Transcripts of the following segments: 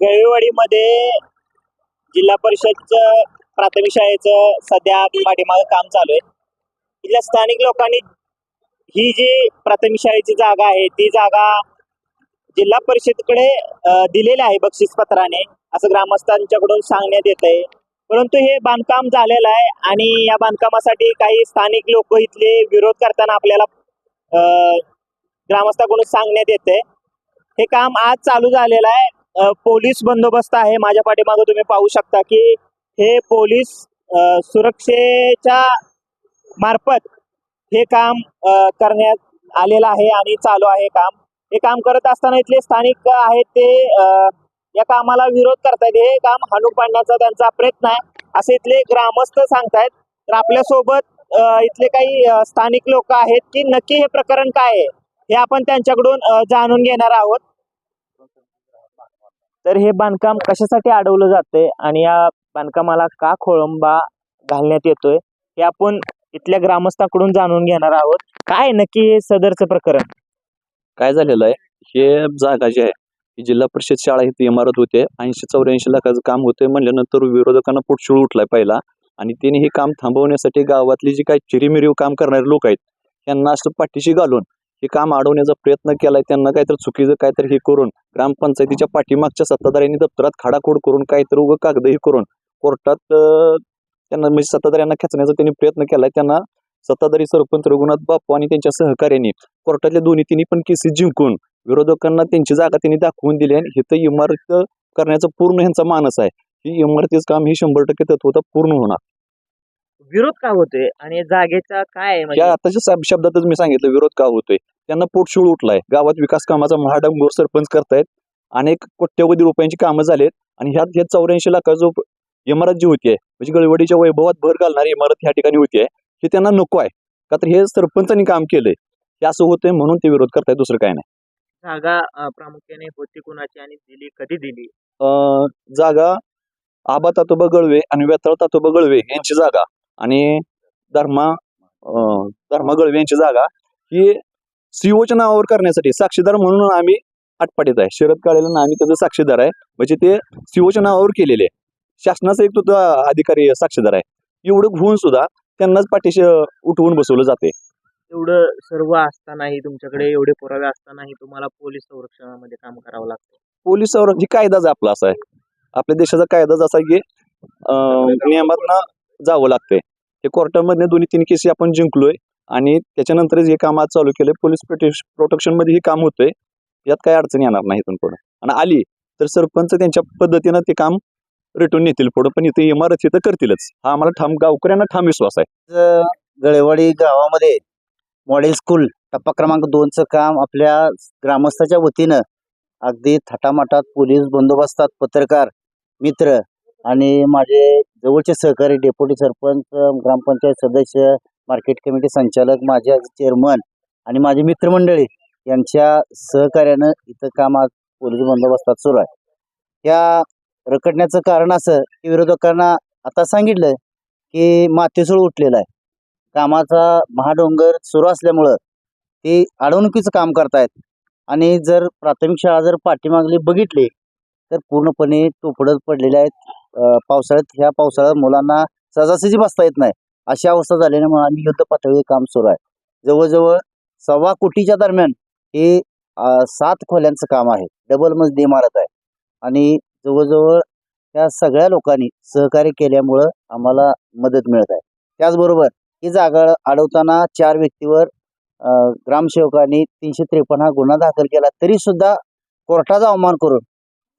गळीवाडीमध्ये जिल्हा परिषदचं प्राथमिक शाळेचं सध्या पाठीमागं काम चालू आहे. इथल्या स्थानिक लोकांनी ही जी प्राथमिक शाळेची जागा आहे ती जागा जिल्हा परिषदकडे अं, दिलेली आहे बक्षीस पत्राने असं ग्रामस्थांच्याकडून सांगण्यात येत आहे परंतु हे बांधकाम झालेलं आहे आणि या बांधकामासाठी काही स्थानिक लोक इथले विरोध करताना आपल्याला ग्रामस्थाकडून सांगण्यात येते हे काम आज चालू झालेलं आहे. पोलीस बंदोबस्त आहे. माझ्या पाठीमागे तुम्ही पाहू शकता की हे पोलीस सुरक्षेच्या मार्फत हे काम करण्यात आलेलं आहे आणि चालू आहे काम. हे काम करत असताना इथले स्थानिक आहेत ते या कामाला विरोध करतायत. हे काम हाणून पाडण्याचा त्यांचा प्रयत्न आहे. असे इथले ग्रामस्थ सांगतायत. तर आपल्यासोबत इथले काही स्थानिक लोक आहेत की नक्की हे प्रकरण काय आहे हे आपण त्यांच्याकडून जाणून घेणार आहोत. तर हे बांधकाम कशासाठी अडवलं जातंय आणि या बांधकामाला का खोळंबा घालण्यात येतोय हे आपण इथल्या ग्रामस्थाकडून जाणून घेणार आहोत. काय नक्की हे सदरचं प्रकरण? काय झालेलं आहे? हे जागा जी आहे ही जिल्हा परिषद शाळा इथे इमारत होते. ऐंशी चौऱ्याऐंशी लाखाचं काम होते म्हणल्यानंतर विरोधकांना पुटशूळ उठलाय पहिला. आणि त्यांनी हे काम थांबवण्यासाठी गावातली जी काही चिरीमिरीव काम करणारे लोक आहेत त्यांना असं पाठीशी घालून हे काम अडवण्याचा प्रयत्न केलाय त्यांना काहीतरी चुकीचं काहीतरी हे करून ग्रामपंचायतीच्या पाठीमागच्या सत्ताधाऱ्यांनी दप्तरात खाडाखोड करून काहीतरी उगं कागद हे करून कोर्टात त्यांना म्हणजे सत्ताधाऱ्यांना खेचण्याचा त्यांनी प्रयत्न केलाय. त्यांना सत्ताधारी सरपंच रघुनाथ बाप्पू आणि त्यांच्या सहकार्याने कोर्टातल्या दोन्ही तिन्ही पण केसेस जिंकून विरोधकांना त्यांची जागा त्यांनी दाखवून दिली आणि हिथं इमारत करण्याचा पूर्ण ह्यांचा मानस आहे. ही इमारतीचं काम ही शंभर टक्के तत्वता पूर्ण होणार. विरोध का होतोय? आणि जागेचा काय आहे म्हणजे? या आताच्या शब- शब्दातच मी सांगितलं विरोध का होतोय? त्यांना पोटशूळ उठलाय. गावात विकास कामाचा महाडंगोर सरपंच करतायत. अनेक कोट्यवधी रुपयांची कामं झालेत. आणि ह्यात ह्या चौऱ्याऐंशी लाखाचं उप- इमारत जी होती म्हणजे गळवडीच्या वैभवात भर घालणारी इमारत ह्या ठिकाणी होती हे त्यांना नको आहे. का तर हे सरपंचांनी काम केलंय. हे असं होतंय म्हणून ते विरोध करतायत दुसरं काय नाही. जागा अ, प्रामुख्याने होती कुणाची आणि दिली कधी दिली? अं, जागा आबा तातोबा गळवे आणि वेताळ तातोबा गळवे यांची जागा. आणि धर्मा अं, धर्मा गळवे यांची जागा ही सीओच्या नावावर करण्यासाठी साक्षीदार म्हणून आम्ही आटपाटीत आहे. शरद काळेला आम्ही त्याचं साक्षीदार आहे. म्हणजे ते सीओच्या नावावर केलेले. शासनाचा एक तो अधिकारी साक्षीदार आहे. एवढं होऊन सुद्धा त्यांनाच पाठीशी उठवून बसवलं जाते. एवढं सर्व असतानाही तुमच्याकडे एवढे पुरावे असतानाही तुम्हाला पोलीस संरक्षणामध्ये काम करावं लागतं? पोलिसावर ही कायदाच आपला असा आहे. आपल्या देशाचा कायदाच असा की नियमात जावं लागतंय. हे कोर्टामध्ये दोन्ही तीन केसी आपण जिंकलोय आणि त्याच्यानंतरच हे काम आज चालू केलंय पोलीस प्रोटेक्शनमध्ये हे काम होतंय यात काही अडचण येणार नाही इथून पुढे. आणि आली तर सरपंच त्यांच्या पद्धतीनं ते काम रिटर्न नेतील पुढे पण इथे इमारत इथं करतीलच. हा आम्हाला ठाम गावकऱ्यांना ठाम विश्वास आहे. गळेवाडी गावामध्ये मॉडेल स्कूल टप्पा क्रमांक दोनचं काम आपल्या ग्रामस्थाच्या वतीनं अगदी थाटामाटात पोलीस बंदोबस्तात पत्रकार मित्र आणि माझे जवळचे सहकारी डेप्युटी सरपंच ग्रामपंचायत सदस्य मार्केट कमिटी संचालक माझे चेअरमन आणि माझी मित्रमंडळी यांच्या सहकार्यानं इथं काम आज पोलीस बंदोबस्तात सुरू आहे. या रखडण्याचं कारण असं की विरोधकांना आता सांगितलं की मातेसूळ उठलेला आहे. कामाचा महाडोंगर सुरू असल्यामुळं ते अडवणुकीचं काम करतायत आणि जर प्राथमिक शाळा जर पाठीमागली बघितली तर पूर्णपणे टोपडत पडलेल्या आहेत. पावसाळ्यात ह्या पावसाळ्यात मुलांना सहजासहजी बसता येत नाही. अशी अवस्था झाल्यामुळे आम्ही युद्ध पातळीवर काम सुरू आहे. जवळजवळ सव्वा कोटीच्या दरम्यान हे सात खोल्यांचं काम आहे. डबल मजली इमारत आहे. आणि जवळजवळ त्या सगळ्या लोकांनी सहकार्य केल्यामुळं आम्हाला मदत मिळत आहे. त्याचबरोबर ही जागा अडवताना चार व्यक्तीवर ग्रामसेवकांनी तीनशे त्रेपन्न हा गुन्हा दाखल केला. तरी सुद्धा कोर्टाचा अवमान करून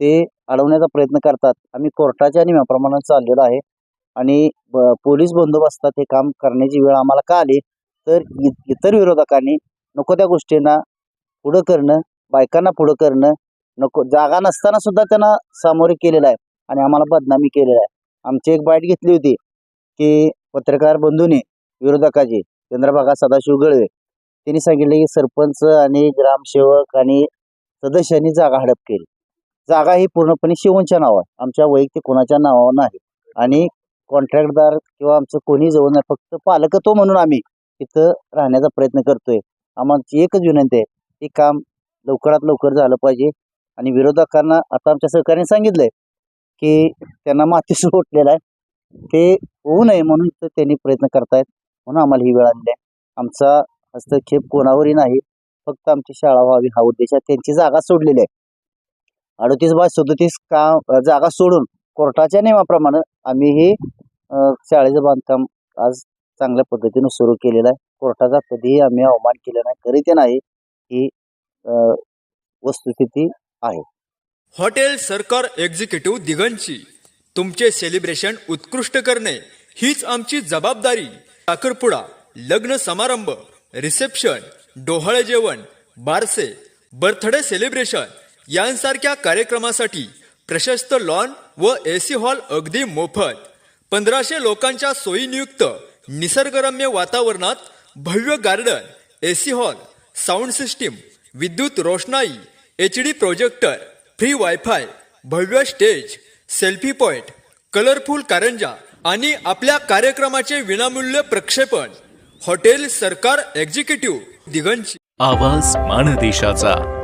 ते अडवण्याचा प्रयत्न करतात. आम्ही कोर्टाच्या नियमाप्रमाणे चाललेलो आहे. आणि ब- पोलीस बंदोबस्तात हे काम करण्याची वेळ आम्हाला का आली? तर इ- इतर विरोधकांनी नको त्या गोष्टींना पुढं करणं बायकांना पुढं करणं नको जागा नसताना सुद्धा त्यांना सामोरे केलेलं आहे. आणि आम्हाला बदनामी केलेला आहे. आमची एक बाईट घेतली होती की पत्रकार बंधूने विरोधकाचे चंद्रभागा सदाशिव गळवे. त्यांनी सांगितले की सरपंच आणि ग्रामसेवक आणि सदस्यांनी जागा हडप केली. जागा ही पूर्णपणे शिवणच्या नावावर. आमच्या वैयक्तिक कोणाच्या नावावर नाही. आणि कॉन्ट्रॅक्टदार किंवा आमचं कोणी जवळ नाही. फक्त पालकत्व म्हणून आम्ही इथं राहण्याचा प्रयत्न करतोय. आम्हाची एकच विनंती आहे की काम लवकरात लवकर झालं पाहिजे. आणि विरोधकांना आता आमच्या सहकार्याने सांगितलंय की त्यांना माती सुटलेला आहे. ते होऊ नये म्हणून तर त्यांनी प्रयत्न करतायत. म्हणून आम्हाला ही वेळ आलेली आहे. आमचा हस्तक्षेप कोणावरही नाही. फक्त आमची शाळा व्हावी हा उद्देश आहे. त्यांची जागा सोडलेली आहे. अडतीस बाय सदोतीस काम जागा सोडून कोर्टाच्या नियमाप्रमाणे आम्ही हे शाळेचं बांधकाम आज चांगल्या पद्धतीनं सुरू केलेलं आहे. कोर्टाचा कधीही आम्ही अवमान केला नाही करीत नाही ही वस्तुस्थिती आहे. हॉटेल सरकार एक्झिक्युटिव्ह दिगंची तुमचे सेलिब्रेशन उत्कृष्ट करणे हीच आमची जबाबदारी. साखरपुडा लग्न समारंभ रिसेप्शन डोहाळे जेवण बारसे बर्थडे सेलिब्रेशन यांसारख्या कार्यक्रमासाठी प्रशस्त लॉन व एसी हॉल अगदी मोफत. पंधराशे लोकांच्या सोयीनियुक्त निसर्गरम्य वातावरणात भव्य garden AC hall sound system विद्युत रोषणाई H D projector free wifi भव्य स्टेज सेल्फी पॉइंट कलरफुल कारंजा आणि आपल्या कार्यक्रमाचे विनामूल्य प्रक्षेपण. हॉटेल सरकार एक्झिक्युटिव्ह दिगंची. आवाज मानदेशाचा.